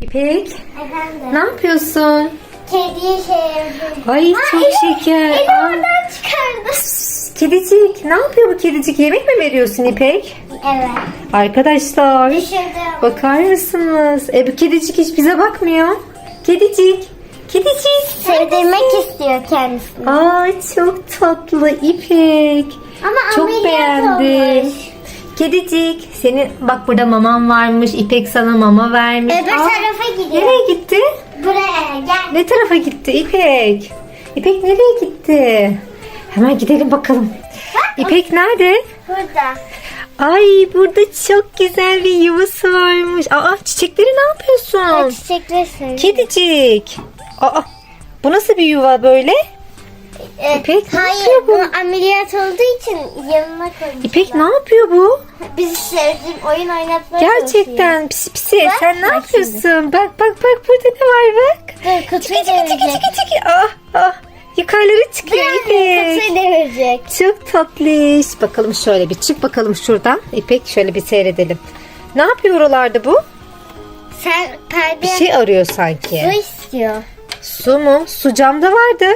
İpek Efendim. ne yapıyorsun? Kediye şey yapıyorum. Ay çok eli- şeker. Eli Aa, oradan çıkardı. kedicik ne yapıyor bu kedicik? Yemek mi veriyorsun İpek? Evet. Arkadaşlar Düşürdüm. bakar mısınız? E bu kedicik hiç bize bakmıyor. Kedicik. Kedicik. Sevdirmek istiyor kendisini. Ay çok tatlı İpek. Ama Çok beğendim. olmuş. Kedicik senin bak burada maman varmış. İpek sana mama vermiş. Öbür Aa, tarafa gidiyor. Nereye gitti? Buraya gel. Ne tarafa gitti İpek? İpek nereye gitti? Hemen gidelim bakalım. İpek nerede? Burada. Ay burada çok güzel bir yuvası varmış. Aa çiçekleri ne yapıyorsun? Çiçekleri seviyorum. Kedicik. Aa bu nasıl bir yuva böyle? Ee, İpek, ne Hayır yapıyor bu? bu ameliyat olduğu için yanına koymuşlar. İpek ne yapıyor bu? Bizi sevdiğim oyun oynatmaya Gerçekten pisi pisi. Bak, Sen ne bak yapıyorsun? Bak bak bak burada ne var bak. Dur kutuyu Çiki çiki çiki devirecek. çiki çiki. Ah ah. Yukarıları çıkıyor İpek. Kutuyu devirecek. Çok tatlış. Bakalım şöyle bir çık bakalım şuradan. İpek şöyle bir seyredelim. Ne yapıyor oralarda bu? Sen perde Bir şey arıyor sanki. su istiyor. Su mu? Su camda vardı.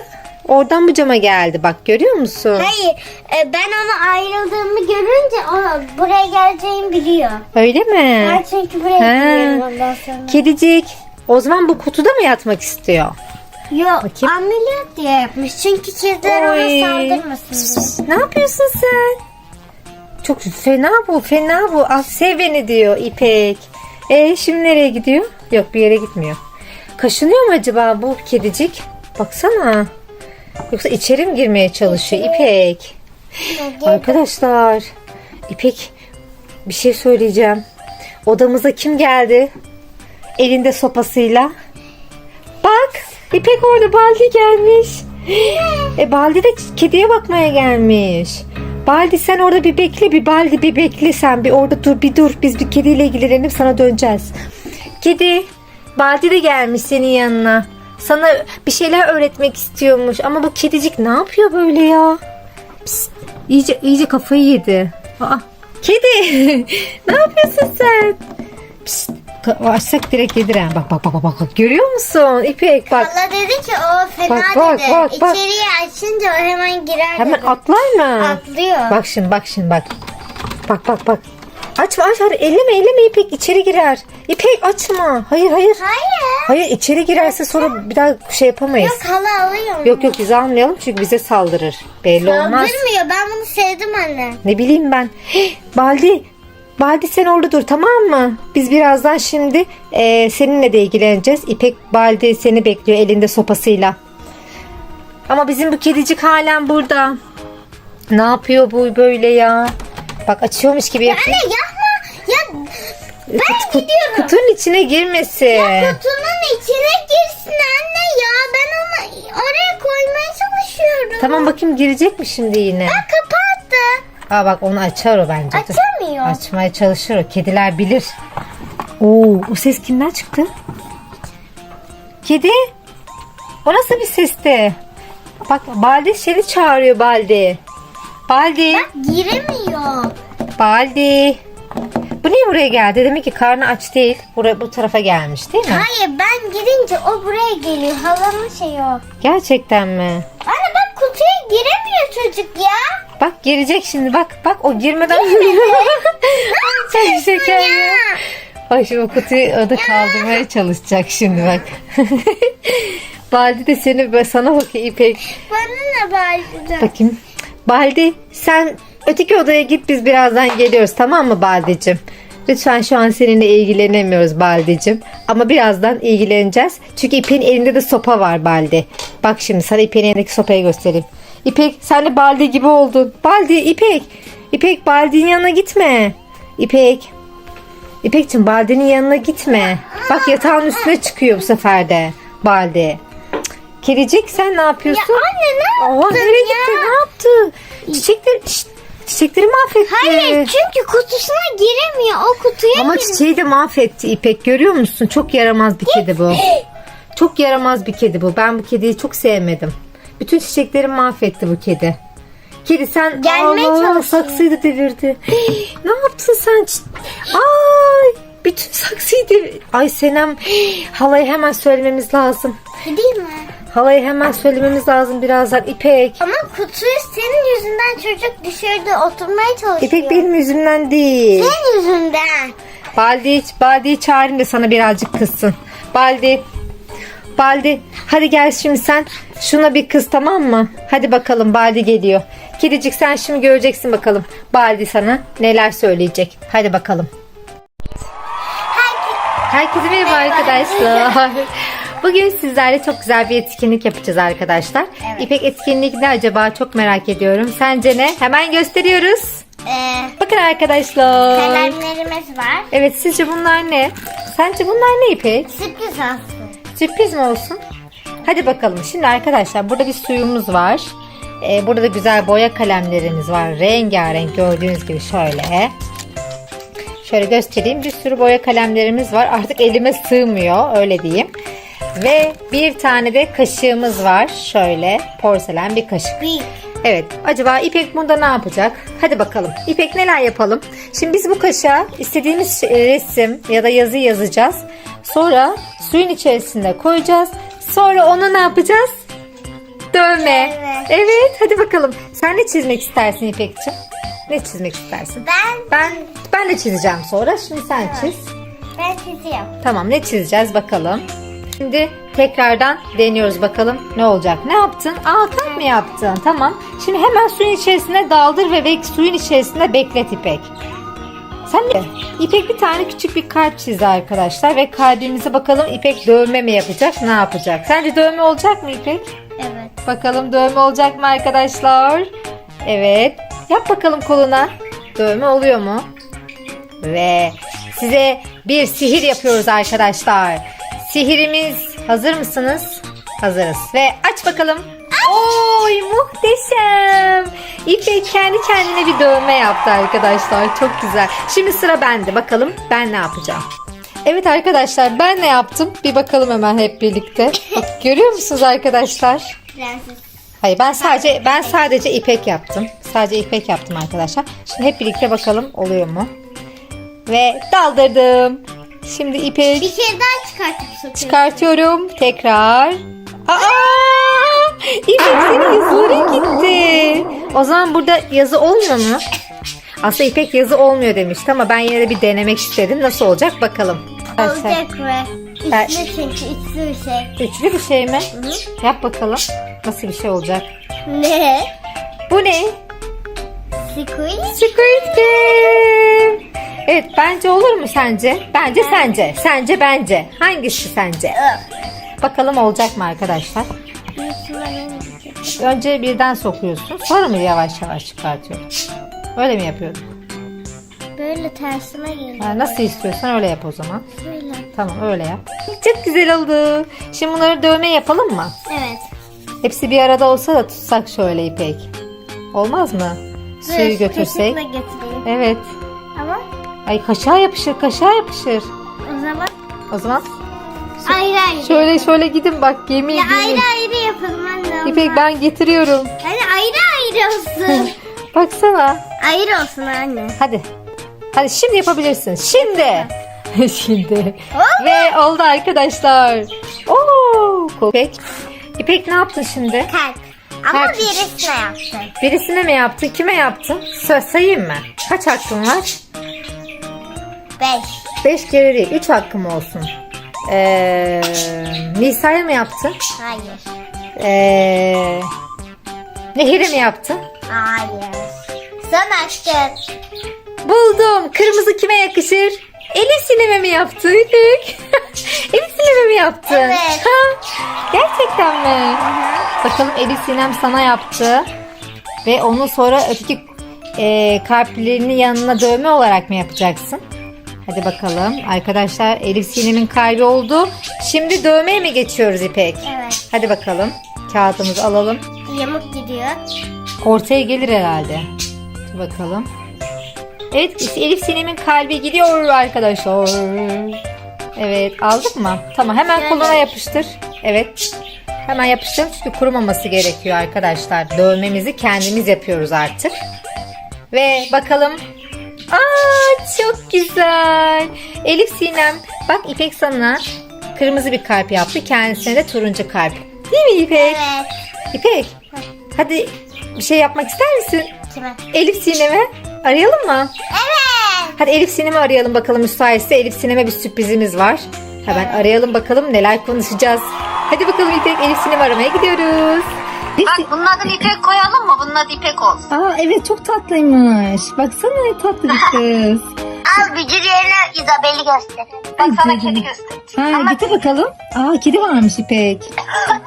Oradan bu cama geldi. Bak görüyor musun? Hayır e, ben onu ayrıldığımı görünce o buraya geleceğimi biliyor. Öyle mi? Ben çünkü buraya gidiyorum ondan sonra. Kedicik. O zaman bu kutuda mı yatmak istiyor? Yok Bakayım. ameliyat diye yapmış. Çünkü kediler Oy. ona saldırmasın diye. Ne yapıyorsun sen? Çok fena bu, fena bu. Al sev beni diyor İpek. E şimdi nereye gidiyor? Yok bir yere gitmiyor. Kaşınıyor mu acaba bu kedicik? Baksana. Yoksa içeri mi girmeye çalışıyor İpek? Arkadaşlar İpek bir şey söyleyeceğim. Odamıza kim geldi? Elinde sopasıyla. Bak İpek orada Baldi gelmiş. E Baldi de kediye bakmaya gelmiş. Baldi sen orada bir bekle bir Baldi bir bekle sen bir orada dur bir dur biz bir kediyle ilgilenelim sana döneceğiz. Kedi Baldi de gelmiş senin yanına. Sana bir şeyler öğretmek istiyormuş ama bu kedicik ne yapıyor böyle ya? Psst, iyice iyice kafayı yedi. Aa, kedi ne yapıyorsun sen? Psst, açsak direkt yedir ha. Bak bak bak bak bak. Görüyor musun? İpek bak. Allah dedi ki o fena Bak, bak, dedi. bak, bak. İçeriye açınca o hemen girer Hemen dedi. atlar mı? Atlıyor. Bak şimdi bak şimdi bak. Bak bak bak. Açma aç hadi elleme elleme İpek içeri girer. İpek açma. Hayır hayır. Hayır. Hayır içeri girerse sonra bir daha şey yapamayız. Yok hala alıyor. Yok yok biz almayalım çünkü bize saldırır. Belli olmaz. Saldırmıyor. Ben bunu sevdim anne. Ne bileyim ben. Hih, Baldi. Baldi sen orada dur tamam mı? Biz birazdan şimdi e, seninle de ilgileneceğiz. İpek Baldi seni bekliyor elinde sopasıyla. Ama bizim bu kedicik halen burada. Ne yapıyor bu böyle ya? Bak açıyormuş gibi yapıyor. Anne. Ya ben Kut- gidiyorum. kutunun içine girmesin. Kutunun içine girsin anne ya. Ben onu oraya koymaya çalışıyorum. Tamam bakayım girecek mi şimdi yine? Bak kapattı. Aa bak onu açar o bence. Dur. Açamıyor. Açmaya çalışır o. Kediler bilir. Oo, o ses kimden çıktı? Kedi? O nasıl bir sesti? Bak Baldi seni çağırıyor Baldi. Baldi. Giremiyor. Baldi. Niye buraya geldi? Demek ki karnı aç değil. Buraya, bu tarafa gelmiş değil mi? Hayır ben girince o buraya geliyor. Halamın şeyi o. Gerçekten mi? Anne bak kutuya giremiyor çocuk ya. Bak girecek şimdi bak. Bak o girmeden. Çok şeker ya. Bak şimdi o kutuyu o da kaldırmaya çalışacak şimdi bak. Baldi de seni sana bakıyor İpek. Bana ne bağıracak? Bakayım. Baldi sen öteki odaya git biz birazdan geliyoruz tamam mı Baldi'cim? Lütfen şu an seninle ilgilenemiyoruz Baldi'cim. Ama birazdan ilgileneceğiz. Çünkü İpek'in elinde de sopa var Baldi. Bak şimdi sana İpek'in elindeki sopayı göstereyim. İpek sen de Baldi gibi oldun. Baldi İpek. İpek Baldi'nin yanına gitme. İpek. İpek'cim Baldi'nin yanına gitme. Bak yatağın üstüne çıkıyor bu sefer de Baldi. Cık, Kedicik sen ne yapıyorsun? Ya anne ne Oha yaptın nereye ya? gitti? Ne yaptı? Çiçekleri, şşt, çiçekleri mahvetti. Hayır çünkü kutusuna giremiyor. O kutuya Ama gir- çiçeği de mahvetti İpek. Görüyor musun? Çok yaramaz bir kedi bu. Çok yaramaz bir kedi bu. Ben bu kediyi çok sevmedim. Bütün çiçekleri mahvetti bu kedi. Kedi sen Gelmeye Allah, çalışıyor. saksıyı da devirdi. ne yaptın sen? Çi- Ay Bütün saksıyı devir. Ay Senem halayı hemen söylememiz lazım. Gideyim mi? Halayı hemen söylememiz lazım birazdan İpek. Ama kutuyu senin yüzünden çocuk dışarıda oturmaya çalışıyor. İpek benim yüzümden değil. Senin yüzünden. Baldi, Baldi'yi çağırayım da sana birazcık kızsın. Baldi, Baldi hadi gel şimdi sen şuna bir kız tamam mı? Hadi bakalım Baldi geliyor. Kedicik sen şimdi göreceksin bakalım. Baldi sana neler söyleyecek. Hadi bakalım. Herkese merhaba arkadaşlar. Bugün sizlerle çok güzel bir etkinlik yapacağız arkadaşlar. Evet. İpek etkinlik ne acaba çok merak ediyorum. Sence ne? Hemen gösteriyoruz. Ee, Bakın arkadaşlar. kalemlerimiz var. Evet sizce bunlar ne? Sence bunlar ne İpek? Sürpriz olsun. Sürpriz mi olsun? Hadi bakalım. Şimdi arkadaşlar burada bir suyumuz var. Ee, burada da güzel boya kalemlerimiz var. Rengarenk gördüğünüz gibi şöyle. Şöyle göstereyim. Bir sürü boya kalemlerimiz var. Artık elime sığmıyor öyle diyeyim. Ve bir tane de kaşığımız var. Şöyle porselen bir kaşık. Büyük. Evet. Acaba İpek bunda ne yapacak? Hadi bakalım. İpek neler yapalım? Şimdi biz bu kaşığa istediğimiz şey- resim ya da yazı yazacağız. Sonra suyun içerisinde koyacağız. Sonra onu ne yapacağız? Dövme. Evet. Evet. Hadi bakalım. Sen ne çizmek istersin İpekciğim? Ne çizmek istersin? Ben, Ben ben de çizeceğim sonra. Şimdi sen çiz. ben çiziyorum. Tamam ne çizeceğiz bakalım. Şimdi tekrardan deniyoruz bakalım ne olacak. Ne yaptın? Aa kalp mi yaptın? Tamam. Şimdi hemen suyun içerisine daldır ve bek suyun içerisinde beklet İpek. Sen de İpek bir tane küçük bir kalp çizdi arkadaşlar ve kalbimize bakalım İpek dövme mi yapacak ne yapacak? Sence dövme olacak mı İpek? Evet. Bakalım dövme olacak mı arkadaşlar? Evet. Yap bakalım koluna. Dövme oluyor mu? Ve size bir sihir yapıyoruz arkadaşlar. Sihirimiz hazır mısınız? Hazırız. Ve aç bakalım. Oy muhteşem. İpek kendi kendine bir dövme yaptı arkadaşlar. Çok güzel. Şimdi sıra bende. Bakalım ben ne yapacağım. Evet arkadaşlar ben ne yaptım? Bir bakalım hemen hep birlikte. Bak, görüyor musunuz arkadaşlar? Prenses. Hayır ben sadece ben sadece ipek yaptım. Sadece ipek yaptım arkadaşlar. Şimdi hep birlikte bakalım oluyor mu? Ve daldırdım. Şimdi Bir ipek kere daha çıkartıp sokuyorum. çıkartıyorum. Tekrar. Aa! İpek senin yazıların gitti. O zaman burada yazı olmuyor mu? Aslında İpek yazı olmuyor demişti ama ben yine de bir denemek istedim. Nasıl olacak bakalım. Olacak ve Ben- üstüne çünkü içli bir şey. Üçlü bir şey mi? Yap bakalım. Nasıl bir şey olacak? Ne? Bu ne? Squid? Squid Game. Evet bence olur mu sence? Bence sence. Sence bence. Hangisi sence? Bakalım olacak mı arkadaşlar? Önce birden sokuyorsun. Sonra mı yavaş yavaş çıkartıyorsun? Öyle mi yapıyorduk? Böyle tersime geliyor. Ha, nasıl istiyorsan öyle yap o zaman. Böyle. Tamam öyle yap. Çok güzel oldu. Şimdi bunları dövme yapalım mı? Evet. Hepsi bir arada olsa da tutsak şöyle İpek. Olmaz mı? Suyu götürsek. Evet. Ay kaşığa yapışır kaşığa yapışır. o zaman O zaman ayrı ayrı. şöyle şöyle gidin bak gemi Ya gemi. ayrı ayrı yapalım anne. İpek ben getiriyorum. Hadi ayrı ayrı olsun. Baksana. ayrı olsun anne. Hadi. Hadi şimdi yapabilirsin. Şimdi. şimdi. Oldu. Ve oldu arkadaşlar. Oo, İpek. İpek ne yaptın şimdi? Kalp. Ama Kalp. birisine yaptım. Birisine mi yaptın? Kime yaptın? Söz sayayım mı? Kaç hakkın var? Beş. 5 kere değil. 3 hakkım olsun. Ee, Nisa'ya mı yaptın? Hayır. Ee, Nehir'e mi yaptın? Hayır. Sen açtın. Buldum. Kırmızı kime yakışır? Elif Sinem'e mi yaptın? Elif Sinem'e mi yaptın? Evet. Ha, gerçekten mi? Bakalım Elif Sinem sana yaptı. Ve onu sonra öteki e, kalplerinin yanına dövme olarak mı yapacaksın? Hadi bakalım. Arkadaşlar Elif Sinem'in kalbi oldu. Şimdi dövmeye mi geçiyoruz İpek? Evet. Hadi bakalım. Kağıdımızı alalım. Yamuk gidiyor. Ortaya gelir herhalde. Bakalım. Evet Elif Sinem'in kalbi gidiyor arkadaşlar. Evet aldık mı? Tamam hemen Evet. koluna yapıştır. Evet. Hemen yapıştır çünkü kurumaması gerekiyor arkadaşlar. Dövmemizi kendimiz yapıyoruz artık. Ve bakalım. Aa çok güzel. Elif Sinem bak İpek sana kırmızı bir kalp yaptı. Kendisine de turuncu kalp. Değil mi İpek? Evet. İpek hadi bir şey yapmak ister misin? Kime? Elif Sinem'i arayalım mı? Evet. Hadi Elif Sinem'i arayalım bakalım müsaitse. Elif Sinem'e bir sürprizimiz var. Hemen arayalım bakalım neler konuşacağız. Hadi bakalım İpek Elif Sinem'i aramaya gidiyoruz. Bak bunun adını İpek koyalım mı? Bunun adı İpek olsun. Aa evet çok tatlıymış. Baksana ne tatlı bir kız. Al bücür yerine Isabel'i göster. Bak sana kedi göstereyim. Ha getir bakalım. Aa kedi varmış İpek.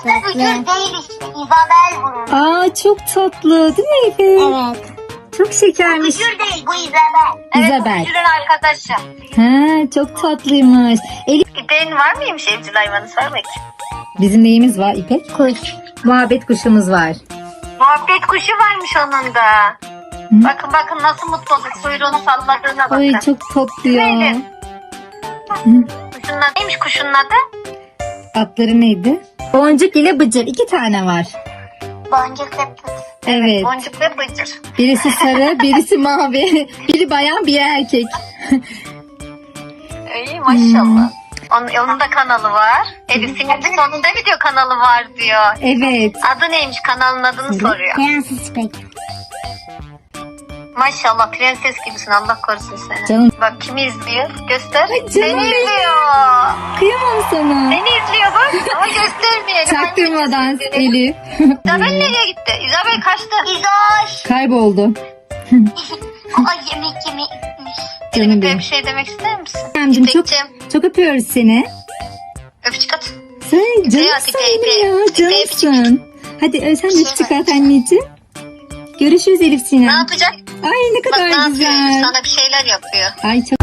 Bu bücür değil işte. Isabel bunun. Aa çok tatlı değil mi İpek? Evet. Çok şekermiş. Bücür değil bu Isabel. Evet Isabel. bu Bücür'ün arkadaşı. Ha çok tatlıymış. Elif İpek'in var mıymış evcil hayvanı? Sor bakayım. bizim neyimiz var İpek? Kuş. Muhabbet kuşumuz var. Muhabbet kuşu varmış onun da. Bakın bakın nasıl mutlu olur. Kuyruğunu salladığına bakın. Ay çok tatlı ya. Neydi? Kuşun adı neymiş kuşun adı? Adları neydi? Boncuk ile Bıcır. iki tane var. Boncuk ve pıt. Evet. Boncuk ve Bıcır. Birisi sarı, birisi mavi. Biri bayan, biri erkek. İyi maşallah. Onun, onun da kanalı var. Elif Sinem'in onun da video kanalı var diyor. Evet. Adı neymiş kanalın adını soruyor. Prenses İpek. Maşallah prenses gibisin Allah korusun seni. Canım. Bak kimi izliyor? Göster. Ay canım Seni benim. izliyor. Kıyamam sana. Seni izliyor bak ama göstermeyelim. Çaktırmadan? Elif. İzabel nereye gitti? İzabel kaçtı. İzoş. Kayboldu. Ay yemek yemek. Canım benim. bir şey demek ister misin? Emcim çok, çok öpüyoruz seni. Öpücük at. Sen canımsın benim ya. Canımsın. Hadi ö, sen de öpücük at anneciğim. Görüşürüz Elif Ne Sinem. yapacak? Ay ne Bak ne kadar yapıyor? güzel. Sana bir şeyler yapıyor. Ay çok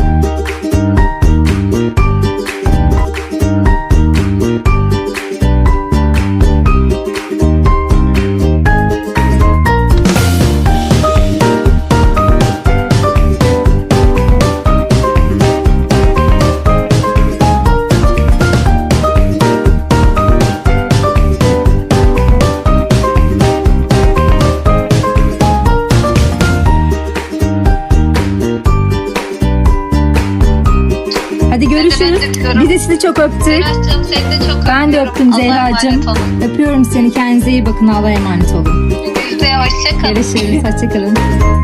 öptük. Zehra'cığım seni de çok Ben de öptüm Allah'a Zehra'cığım. emanet olun. Öpüyorum seni. Kendinize iyi bakın. Allah'a emanet olun. Görüşürüz. Hoşça kalın. Görüşürüz. Hoşçakalın.